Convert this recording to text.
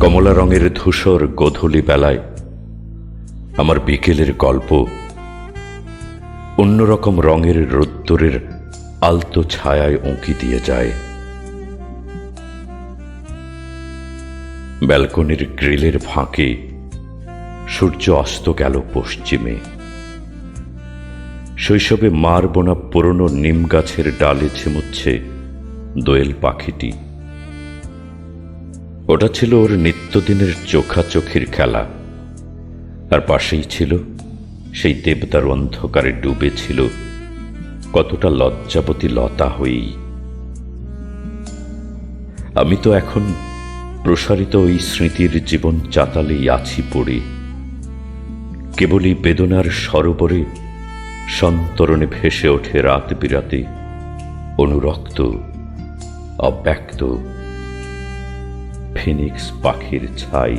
কমলা রঙের ধূসর গোধূলি বেলায় আমার বিকেলের গল্প অন্যরকম রঙের রোদ্দুরের আলতো ছায়ায় উঁকি দিয়ে যায়। ব্যালকনির গ্রিলের ফাঁকে সূর্য অস্ত গেল পশ্চিমে। শৈশবে মার বোনা পুরনো নিম গাছের ডালে ঝিমুচ্ছে দোয়েল পাখিটি। ওটা ছিল ওর নিত্যদিনের চোখাচোখির খেলা। আর পাশেই ছিল সেই দেবদার অন্ধকারে ডুবে ছিল কতটা লজ্জাবতী লতা হয়েই। আমি তো এখন প্রসারিত ওই স্মৃতির জীবন চাতালেই আছি পড়ে। কেবলই বেদনার সরোবরে সন্তরণে ভেসে ওঠে রাত বিরাতে অনুরক্ত, অব্যক্ত। ফিনিক্স পাখির ছাই